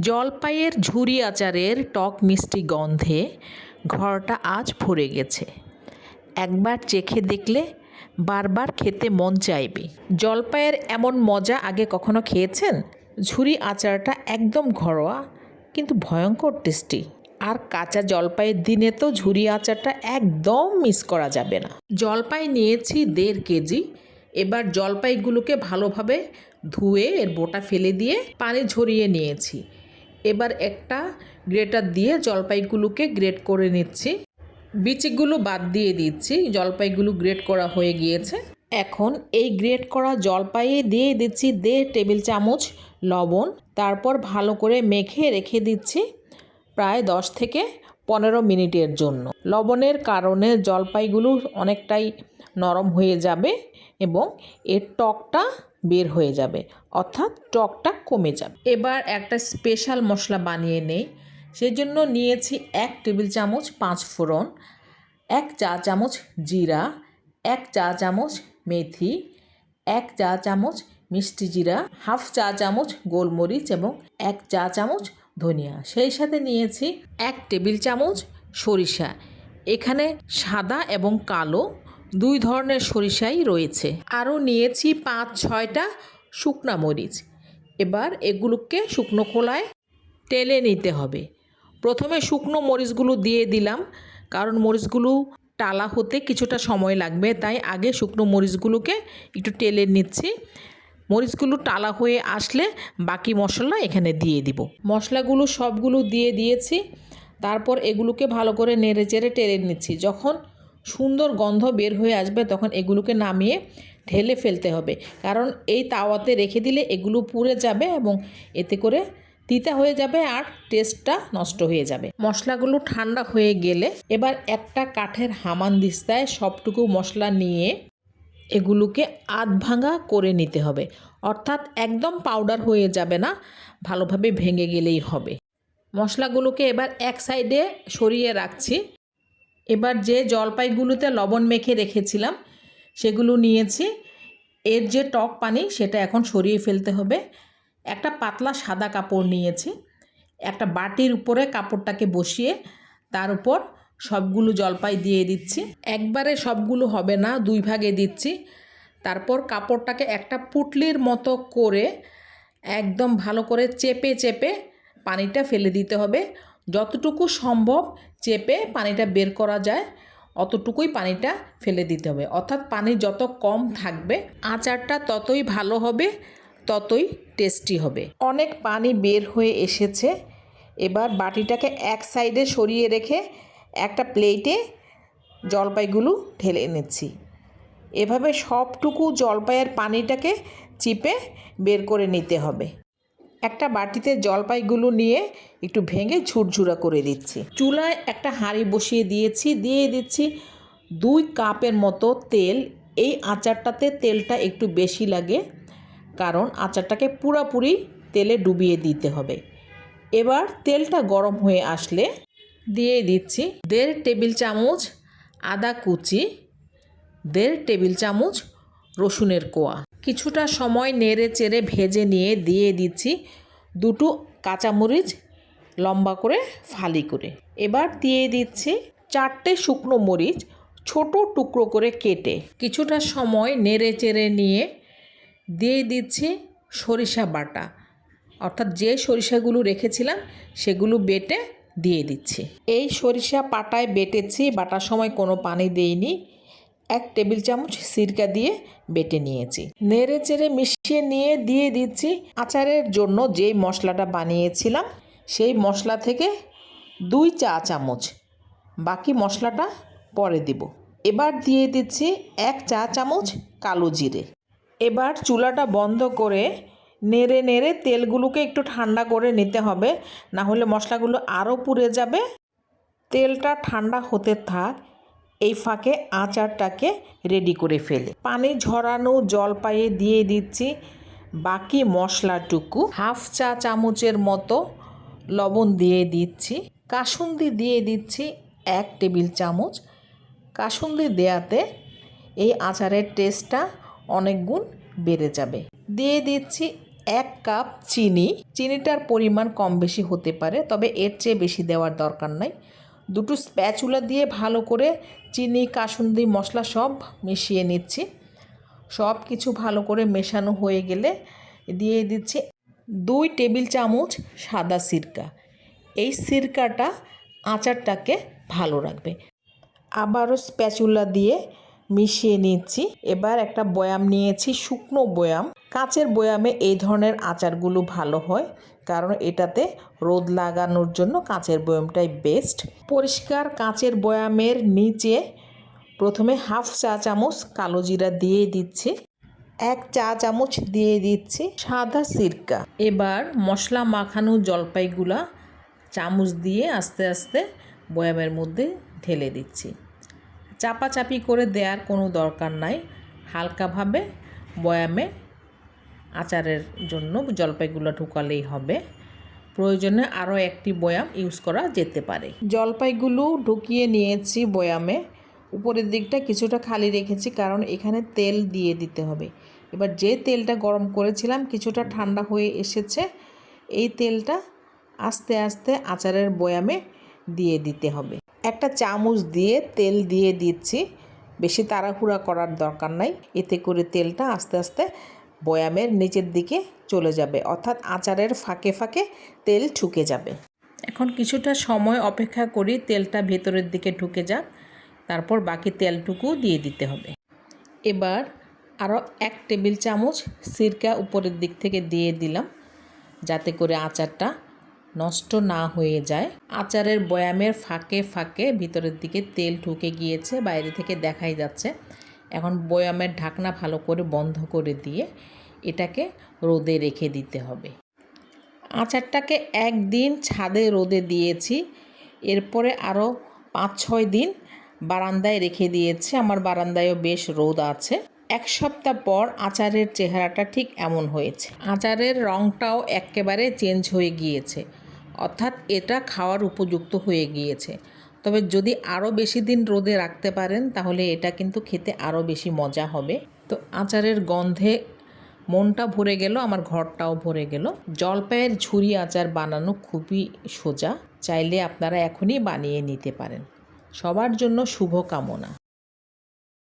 জলপাইয়ের ঝুরি আচারের টক মিষ্টি গন্ধে ঘরটা আজ ভরে গেছে। একবার চেখে দেখলে বারবার খেতে মন চাইবে। জলপাইয়ের এমন মজা আগে কখনো খেয়েছেন? ঝুরি আচারটা একদম ঘরোয়া, কিন্তু ভয়ঙ্কর টেস্টি। আর কাঁচা জলপাইয়ের দিনে তো ঝুরি আচারটা একদম মিস করা যাবে না। জলপাই নিয়েছি দেড় কেজি। এবার জলপাইগুলোকে ভালোভাবে ধুয়ে এর বোটা ফেলে দিয়ে পানি ঝরিয়ে নিয়েছি। এবার একটা গ্রেটার দিয়ে জলপাইগুলোকে গ্রেট করে নিচ্ছি। বিচিগুলো বাদ দিয়ে দিচ্ছি, জলপাইগুলো গ্রেট করা হয়ে গিয়েছে। এখন এই গ্রেট করা জলপাইয়ে দিয়ে দিচ্ছি দেড় টেবিল চামচ লবণ, তারপর ভালো করে মেখে রেখে দিচ্ছি প্রায় দশ থেকে পনেরো মিনিটের জন্য। লবণের কারণে জলপাইগুলো অনেকটাই নরম হয়ে যাবে এবং এর টকটা বের হয়ে যাবে। অর্থাৎ টকটা কমে যাবে। এবার একটা স্পেশাল মশলা বানিয়ে নেই। সেজন্য নিয়েছি এক টেবিল চামচ পাঁচ ফোড়ন, এক চা চামচ জিরা, এক চা চামচ মেথি, এক চা চামচ মিষ্টি জিরা, হাফ চা চামচ গোলমরিচ এবং এক চা চামচ ধনিয়া। সেই সাথে নিয়েছি এক টেবিল চামচ সরিষা। এখানে সাদা এবং কালো দুই ধরনের সরিষাই রয়েছে। আরও নিয়েছি পাঁচ, ছয়টা শুকনা মরিচ। এবার এগুলোকে শুকনো খোলায় টেলে নিতে হবে। প্রথমে শুকনো মরিচগুলো দিয়ে দিলাম, কারণ মরিচগুলো টালা হতে কিছুটা সময় লাগবে, তাই আগে শুকনো মরিচগুলোকে একটু টেলে নিচ্ছি। মরিচগুলো টালা হয়ে আসলে বাকি মশলা এখানে দিয়ে দিব। মশলাগুলো সবগুলো দিয়ে দিয়েছি, তারপর এগুলোকে ভালো করে নেড়ে চেড়ে টেলে নিচ্ছি। যখন সুন্দর গন্ধ বের হয়ে আসবে তখন এগুলোকে নামিয়ে ঢেলে ফেলতে হবে। কারণ এই তাওয়াতে রেখে দিলে এগুলো পুড়ে যাবে এবং এতে করে তিতা হয়ে যাবে আর টেস্টটা নষ্ট হয়ে যাবে। মশলাগুলো ঠান্ডা হয়ে গেলে এবার একটা কাঠের হামান দিস্তায় সবটুকু মশলা নিয়ে এগুলোকে আধ ভাঙা করে নিতে হবে। অর্থাৎ একদম পাউডার হয়ে যাবে না, ভালোভাবে ভেঙে গেলেই হবে। মশলাগুলোকে এবার এক সাইডে সরিয়ে রাখছি। এবার যে জলপাইগুলোতে লবণ মেখে রেখেছিলাম, সেগুলো নিয়েছি। এর যে টক পানি, সেটা এখন সরিয়ে ফেলতে হবে। একটা পাতলা সাদা কাপড় নিয়েছি। একটা বাটির উপরে কাপড়টাকে বসিয়ে তার উপর সবগুলো জলপাই দিয়ে দিচ্ছি। একবারে সবগুলো হবে না, দুই ভাগে দিচ্ছি। তারপর কাপড়টাকে একটা পুটলির মতো করে একদম ভালো করে চেপে চেপে পানিটা ফেলে দিতে হবে। যতটুকু সম্ভব চেপে পানিটা বের করা যায়, অতটুকুই পানিটা ফেলে দিতে হবে। অর্থাৎ পানি যত কম থাকবে, আচারটা ততই ভালো হবে, ততই টেস্টি হবে। অনেক পানি বের হয়ে এসেছে। এবার বাটিটাকে এক সাইডে সরিয়ে রেখে একটা প্লেটে জলপাইগুলো ঢেলে নিচ্ছি এভাবে সবটুকু জলপাইয়ের পানিটাকে চিপে বের করে নিতে হবে। একটা বাটিতে জলপাইগুলো নিয়ে একটু ভেঙে ঝুরঝুরা করে দিচ্ছি। চুলায় একটা হাঁড়ি বসিয়ে দিয়েছি, দিয়ে দিচ্ছি দুই কাপের মতো তেল। এই আচারটাতে তেলটা একটু বেশি লাগে, কারণ আচারটাকে পুরাপুরি তেলে ডুবিয়ে দিতে হবে। এবার তেলটা গরম হয়ে আসলে দিয়ে দিচ্ছি দেড় টেবিল চামচ আদা কুচি, দেড় টেবিল চামচ রসুনের কোয়া। কিছুটা সময় নেড়ে চেড়ে ভেজে নিয়ে দিয়ে দিচ্ছি দুটো কাঁচামরিচ লম্বা করে ফালি করে। এবার দিয়ে দিচ্ছি চারটে শুকনো মরিচ ছোট টুকরো করে কেটে। কিছুটা সময় নেড়ে চেড়ে নিয়ে দিয়ে দিচ্ছি সরিষা বাটা। অর্থাৎ যে সরিষাগুলো রেখেছিলাম সেগুলো বেটে দিয়ে দিচ্ছি। এই সরিষা পাটায় বেটেছি, বাটার সময় কোনো পানি দেইনি। এক টেবিল চামচ সিরকা দিয়ে বেটে নিয়েছি। নেড়ে চেড়ে মিশিয়ে নিয়ে দিয়ে দিচ্ছি আচারের জন্য যেই মশলাটা বানিয়েছিলাম, সেই মশলা থেকে দুই চা চামচ। বাকি মশলাটা পরে দিব। এবার দিয়ে দিচ্ছি এক চা চামচ কালো জিরে। এবার চুলাটা বন্ধ করে নেড়ে নেড়ে তেলগুলোকে একটু ঠান্ডা করে নিতে হবে না হলে মশলাগুলো আরও পুড়ে যাবে। তেলটা ঠান্ডা হতে থাক এই ফাঁকে আচারটাকে রেডি করে ফেলে। পানি ঝরানো জলপাইয়ে দিয়ে দিচ্ছি বাকি মশলাটুকু। হাফ চা চামচের মতো লবণ দিয়ে দিচ্ছি। কাসুন্দি দিয়ে দিচ্ছি এক টেবিল চামচ। কাসুন্দি দেয়াতে এই আচারের টেস্টটা অনেক গুণ বেড়ে যাবে। দিয়ে দিচ্ছি এক কাপ চিনি। চিনিটার পরিমাণ কম বেশি হতে পারে, তবে এর চেয়ে বেশি দেওয়ার দরকার নাই। দুটো স্প্যাচুলা দিয়ে ভালো করে চিনি, কাসুন্দি মশলা সব মিশিয়ে নিচ্ছি। সব কিছু ভালো করে মেশানো হয়ে গেলে দিয়ে দিচ্ছি দুই টেবিল চামচ সাদা সিরকা। এই সিরকাটা আচারটাকে ভালো রাখবে। আবারও স্প্যাচুলা দিয়ে মিশিয়ে নিচ্ছি। এবার একটা বয়াম নিয়েছি, শুকনো বয়াম। কাঁচের বয়ামে এই ধরনের আচারগুলো ভালো হয়। কারণ এটাতে রোদ লাগানোর জন্য কাঁচের বয়ামটাই বেস্ট পরিষ্কার কাঁচের বয়ামের নিচে প্রথমে হাফ চা চামচ কালো জিরা দিয়ে দিচ্ছি, এক চা চামচ দিয়ে দিচ্ছি সাদা সিরকা। এবার মশলা মাখানো জলপাইগুলা চামচ দিয়ে আস্তে আস্তে বয়ামের মধ্যে ঢেলে দিচ্ছি। চাপাচাপি করে দেওয়ার কোনো দরকার নাই, হালকাভাবে বয়ামে আচারের জন্য জলপাইগুলো ঢুকালেই হবে। প্রয়োজনে আরও একটি বয়াম ইউজ করা যেতে পারে। জলপাইগুলো ঢুকিয়ে নিয়েছি বয়ামে। উপরের দিকটা কিছুটা খালি রেখেছি কারণ এখানে তেল দিয়ে দিতে হবে। এবার যে তেলটা গরম করেছিলাম কিছুটা ঠান্ডা হয়ে এসেছে, এই তেলটা আস্তে আস্তে আচারের বয়ামে দিয়ে দিতে হবে। একটা চামচ দিয়ে তেল দিয়ে দিচ্ছি। বেশি তাড়াহুড়া করার দরকার নাই। এতে করে তেলটা আস্তে আস্তে বয়ামের নিচের দিকে চলে যাবে, অর্থাৎ আচারের ফাঁকে ফাঁকে তেল ঢুকে যাবে। এখন কিছুটা সময় অপেক্ষা করি তেলটা ভেতরের দিকে ঢুকে যাক, তারপর বাকি তেলটুকু দিয়ে দিতে হবে। এবার আরও এক টেবিল চামচ সিরকা উপরের দিক থেকে দিয়ে দিলাম, যাতে করে আচারটা নষ্ট না হয়ে যায়। আচারের বয়ামের ফাঁকে ফাঁকে ভিতরের দিকে তেল ঢুকে গিয়েছে, বাইরে থেকে দেখাই যাচ্ছে। এখন বয়ামের ঢাকনা ভালো করে বন্ধ করে দিয়ে এটাকে রোদে রেখে দিতে হবে। আচারটাকে একদিন ছাদে রোদে দিয়েছি। এরপরে আরও পাঁচ ছয় দিন বারান্দায় রেখে দিয়েছি। আমার বারান্দায়ও বেশ রোদ আছে। এক সপ্তাহ পর আচারের চেহারাটা ঠিক এমন হয়েছে। আচারের রঙটাও একেবারে চেঞ্জ হয়ে গিয়েছে। অর্থাৎ এটা খাওয়ার উপযুক্ত হয়ে গিয়েছে। তবে যদি আরও বেশি দিন রোদে রাখতে পারেন, তাহলে এটা কিন্তু খেতে আরও বেশি মজা হবে। তো আচারের গন্ধে মনটা ভরে গেল, আমার ঘরটাও ভরে গেল। জলপাইয়ের ঝুরি আচার বানানো খুবই সোজা, চাইলে আপনারা এখনই বানিয়ে নিতে পারেন। সবার জন্য শুভ কামনা